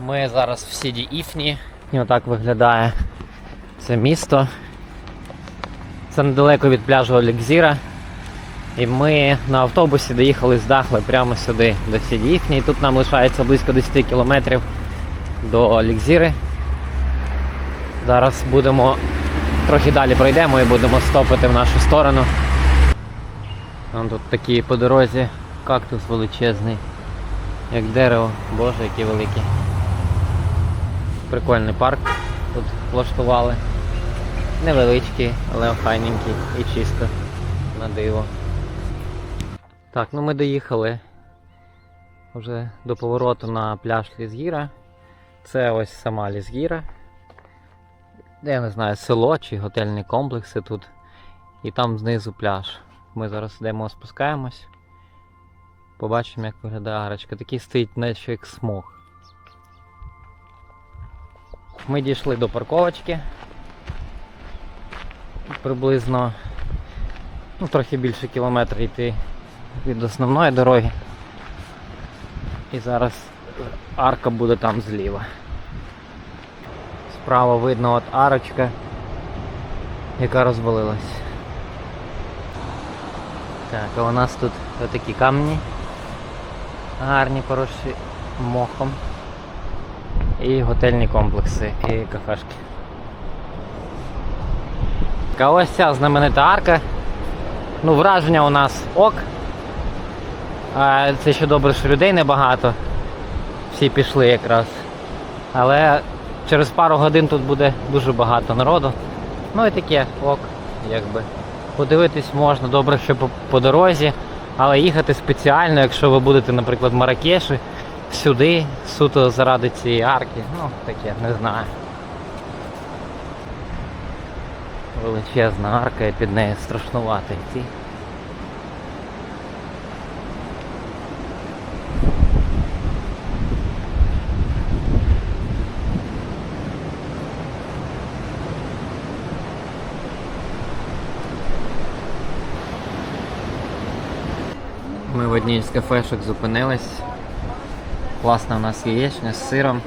Ми зараз в Сіді Іфні. І отак виглядає це місто. Це недалеко від пляжу Олікзіра. І ми на автобусі доїхали з Дахли прямо сюди, до Сіді Іфні. І тут нам лишається близько 10 кілометрів до Олікзіри. Зараз будемо трохи далі пройдемо і будемо стопити в нашу сторону. Вон тут такі по дорозі кактус величезний, як дерево, боже, який великий. Прикольний парк тут влаштували. Невеличкий, але охайненький і чисто на диво. Так, ну ми доїхали вже до повороту на пляж Лізгіра. Це ось сама Лізгіра. Я не знаю, село чи готельні комплекси тут. І там знизу пляж. Ми зараз йдемо, спускаємось. Побачимо, як виглядає арочка. Такий стоїть наче як смог. Ми дійшли до парковочки. Приблизно ну, трохи більше кілометра йти від основної дороги. І зараз арка буде там зліва. Справа видно от арочка, яка розвалилась. Так, а у нас тут отакі камні гарні, поросші мохом. І готельні комплекси, і кафешки. А ось ця знаменита арка. Ну, враження у нас ок. Це ще добре, що людей небагато. Всі пішли якраз. Але через пару годин тут буде дуже багато народу. Ну і таке ок, якби. Подивитись можна, добре, що по, по дорозі, але їхати спеціально, якщо ви будете, наприклад, в Маракеші, сюди, суто заради цієї арки, ну таке, не знаю. Величезна арка і під нею страшнувато йти. Ми в одній з кафешок зупинились. Класна у нас яєчня з сиром.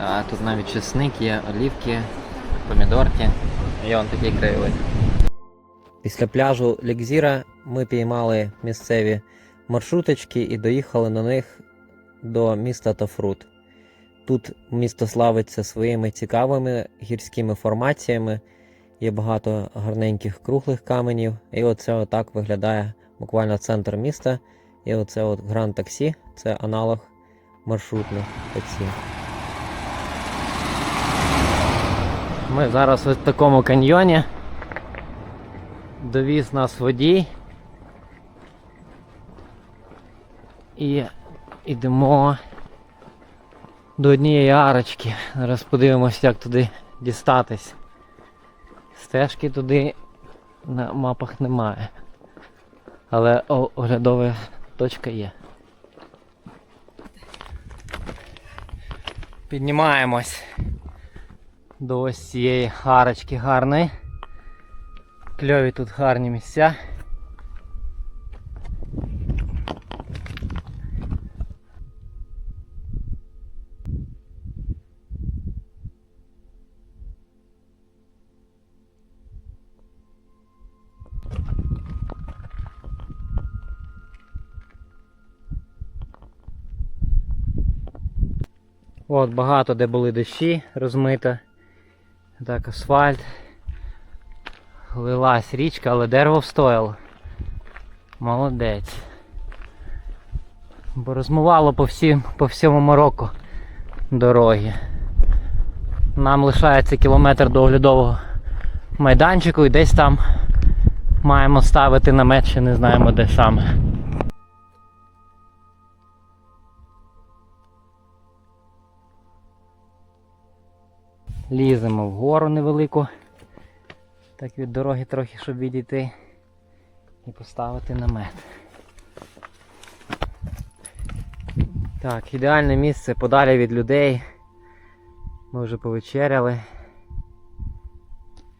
А, тут навіть чесник є, олівки, помідорки. І он такий краєвид. Після пляжу Лікзіра ми піймали місцеві маршруточки і доїхали на них до міста Тафрут. Тут місто славиться своїми цікавими гірськими формаціями. Є багато гарненьких круглих каменів. І оце отак виглядає буквально центр міста. І оце от Гранд Таксі, це аналог маршрутних таксі. Ми зараз в такому каньйоні. Довіз нас водій. І йдемо до однієї арочки. Зараз подивимося, як туди дістатись. Стежки туди на мапах немає. Але оглядова точка є. Піднімаємось до ось цієї арочки гарної. Кльові тут гарні місця. От багато де були дощі, розмито. Так, асфальт. Лилась річка, але дерево встояло. Молодець. Бо розмивало по, всім, по всьому Марокко дороги. Нам лишається кілометр до оглядового майданчику і десь там маємо ставити намет, ще не знаємо де саме. Ліземо вгору невелику. Так від дороги трохи, щоб відійти і поставити намет. Так, ідеальне місце подалі від людей. Ми вже повечеряли.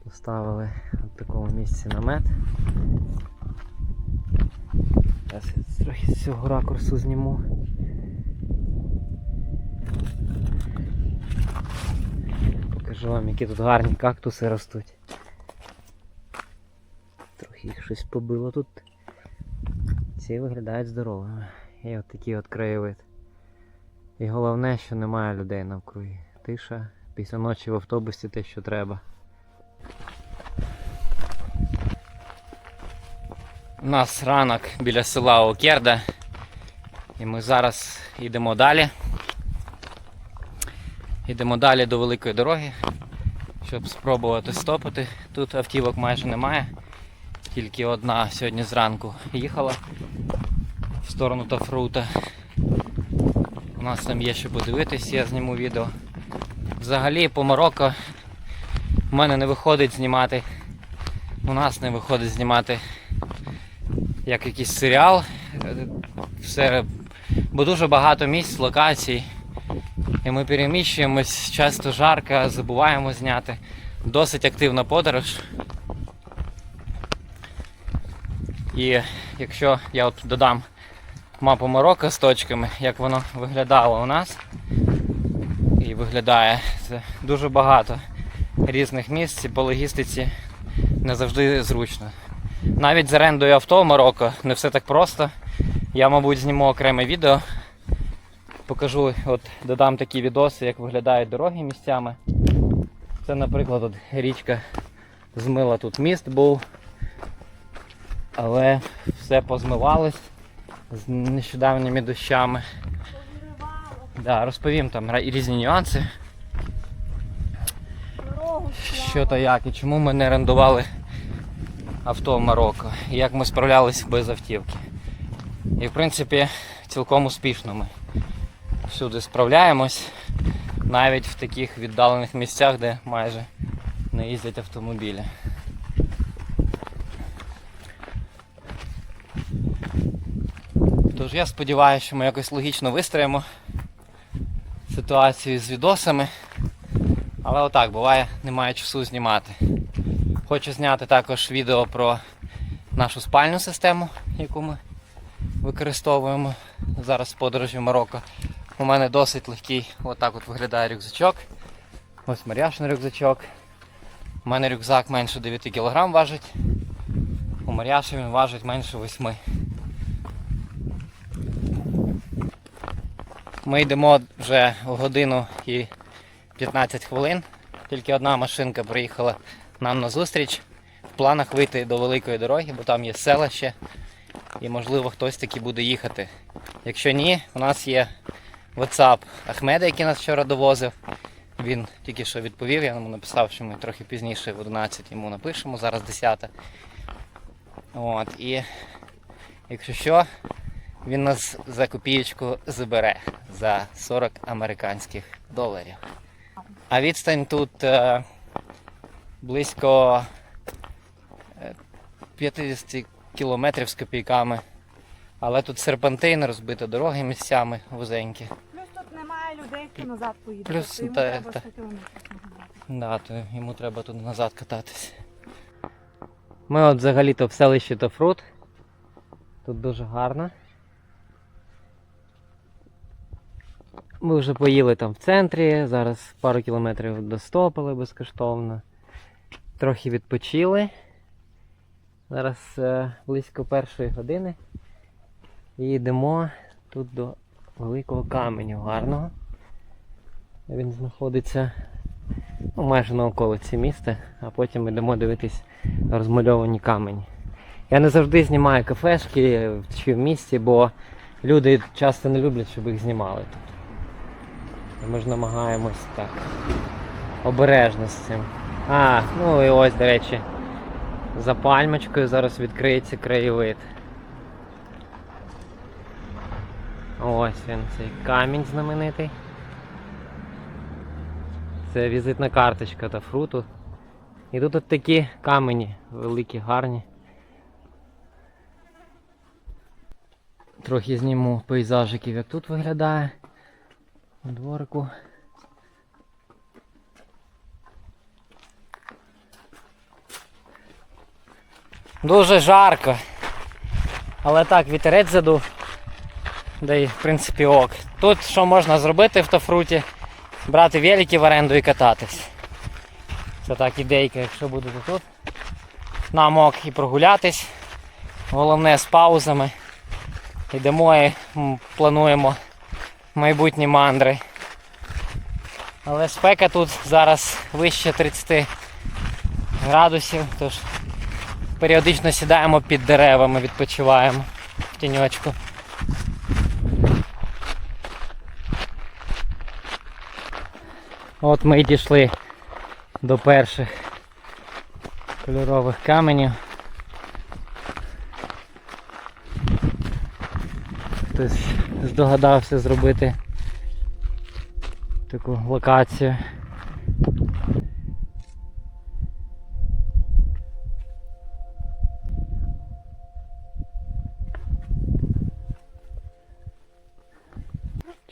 Поставили в такому місці намет. Зараз я трохи з цього ракурсу зніму. Покажу вам, які тут гарні кактуси ростуть. Трохи їх щось побило тут. Ці виглядають здоровими. І от такий от краєвид. І головне, що немає людей навкруги. Тиша, після ночі в автобусі те, що треба. У нас ранок біля села Окерда. І ми зараз йдемо далі. Йдемо далі до великої дороги, щоб спробувати стопити. Тут автівок майже немає. Тільки одна сьогодні зранку їхала в сторону Тафрута. У нас там є що подивитись, я зніму відео. Взагалі по Марокко в мене не виходить знімати. У нас не виходить знімати як якийсь серіал. Е, Все, бо дуже багато місць, локацій. І ми переміщуємось, часто жарко, забуваємо зняти. Досить активна подорож. І якщо я от додам мапу Марокко з точками, як воно виглядало у нас і виглядає, це дуже багато різних місць і по логістиці не завжди зручно. Навіть з орендою авто в Марокко не все так просто. Я, мабуть, зніму окреме відео. Покажу, от додам такі відоси, як виглядають дороги місцями. Це, наприклад, от річка змила тут міст був, але все позмивалось з нещодавніми дощами. Да, розповім там різні нюанси, що то як і чому ми не орендували авто в Марокко, і як ми справлялись без автівки. І в принципі цілком успішно ми всюди справляємось, навіть в таких віддалених місцях, де майже не їздять автомобілі. Тож я сподіваюся, що ми якось логічно вистроїмо ситуацію з відосами. Але отак буває, немає часу знімати. Хочу зняти також відео про нашу спальну систему, яку ми використовуємо зараз в подорожі в Марокко. У мене досить легкий, отак от виглядає рюкзачок. Ось Мар'яшин рюкзачок. У мене рюкзак менше 9 кг важить. У Мар'яші він важить менше 8. Ми йдемо вже годину і 15 хвилин. Тільки одна машинка приїхала нам на зустріч. В планах вийти до великої дороги, бо там є селище і можливо хтось таки буде їхати. Якщо ні, у нас є WhatsApp Ахмеда, який нас вчора довозив. Він тільки що відповів, я йому написав, що ми трохи пізніше в 11 йому напишемо, зараз 10. От, і якщо що, він нас за копієчку забере за 40 американських доларів. А відстань тут е, близько е, 50 кілометрів з копійками. Але тут серпантин, розбита дороги місцями вузенькі. Плюс тут немає людей, які назад поїдуть. Плюс, тобто йому та- треба та. 100 кілометрів. Да, то йому треба туди назад кататись. Ми от взагалі-то в селищі Тофрут. Тут дуже гарно. Ми вже поїли там в центрі, зараз пару кілометрів достопили безкоштовно. Трохи відпочили. Зараз е, близько першої години. І йдемо тут до великого каменю гарного. Він знаходиться ну, майже на околиці міста, а потім йдемо дивитись розмальовані камені. Я не завжди знімаю кафешки чи в місті, бо люди часто не люблять, щоб їх знімали тут. Ми ж намагаємось так обережно з цим. А, ну і ось, до речі, за пальмочкою зараз відкриється краєвид. Ось він, цей камінь знаменитий. Це візитна карточка та фруту. І тут от такі камені великі, гарні. Трохи зніму пейзажиків, як тут виглядає. На дворику. Дуже жарко. Але так, вітерець задув. Да і в принципі ок. Тут що можна зробити в Тофруті? Брати велики в оренду і кататись. Це так ідейка, якщо будете тут. Нам ок і прогулятись. Головне з паузами. Йдемо і плануємо майбутні мандри. Але спека тут зараз вище 30 градусів, тож періодично сідаємо під деревами, відпочиваємо в тіньочку. От ми й дійшли до перших кольорових каменів. Хтось здогадався зробити таку локацію.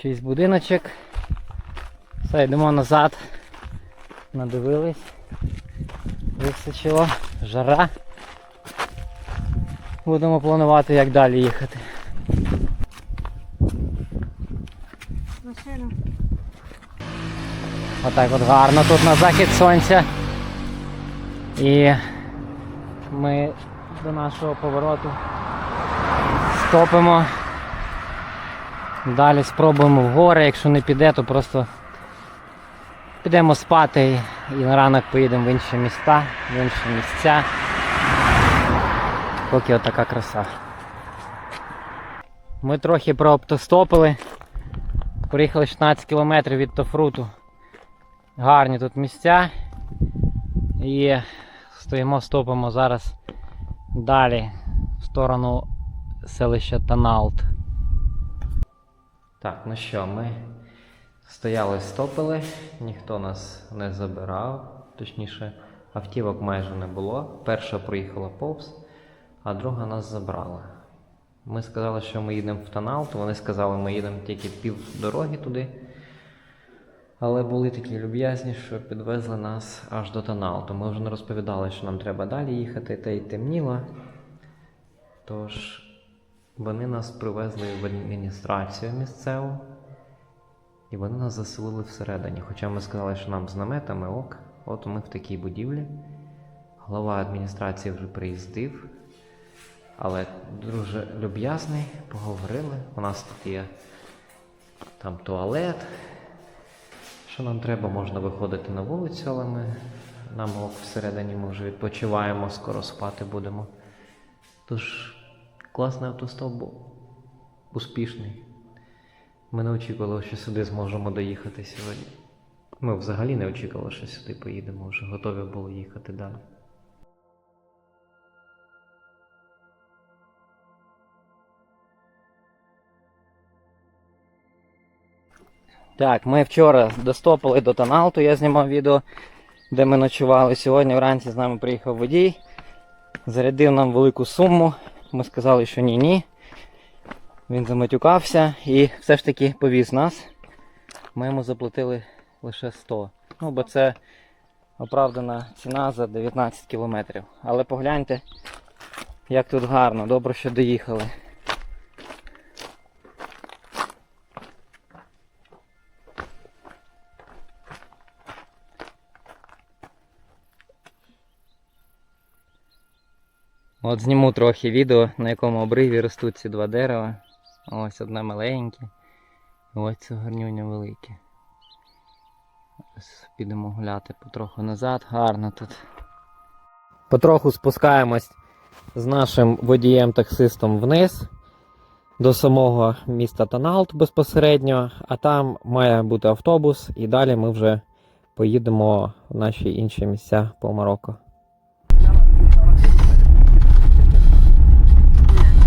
Чийсь будиночок. Все, йдемо назад. Надивились. Височило. Жара. Будемо планувати, як далі їхати. Машина. Отак от гарно тут на захід сонця. І ми до нашого повороту стопимо. Далі спробуємо в гори, якщо не піде, то просто підемо спати і, на ранок поїдемо в інші міста, в інші місця. Поки отака краса. Ми трохи проаптостопили. Проїхали 16 кілометрів від Тофруту. Гарні тут місця. І стоїмо, стопимо зараз далі в сторону селища Таналт. Так, ну що, ми стояли, стопили, ніхто нас не забирав, точніше, автівок майже не було. Перша проїхала повз, а друга нас забрала. Ми сказали, що ми їдемо в Таналт, вони сказали, що ми їдемо тільки пів дороги туди. Але були такі люб'язні, що підвезли нас аж до Таналту. Ми вже не розповідали, що нам треба далі їхати, та й темніло. Тож вони нас привезли в адміністрацію місцеву, і вони нас заселили всередині. Хоча ми сказали, що нам з наметами ок, от ми в такій будівлі. Голова адміністрації вже приїздив, але дуже люб'язний, поговорили. У нас тут є там туалет. Що нам треба, можна виходити на вулицю, але ми нам ок всередині ми вже відпочиваємо, скоро спати будемо. Тож класний автостоп був. Успішний. Ми не очікували, що сюди зможемо доїхати сьогодні. Ми взагалі не очікували, що сюди поїдемо, вже готові були їхати далі. Так, ми вчора достопили до Таналту, я знімав відео, де ми ночували. Сьогодні вранці з нами приїхав водій, зарядив нам велику суму. Ми сказали, що ні-ні. Він заматюкався і все ж таки повіз нас. Ми йому заплатили лише 100. Ну, бо це оправдана ціна за 19 кілометрів. Але погляньте, як тут гарно, добре, що доїхали. От зніму трохи відео, на якому обриві ростуть ці два дерева. Ось одне маленьке. Ось це гарнюня велике. Ось підемо гуляти потроху назад, гарно тут. Потроху спускаємось з нашим водієм-таксистом вниз до самого міста Таналт безпосередньо, а там має бути автобус, і далі ми вже поїдемо в наші інші місця по Марокко.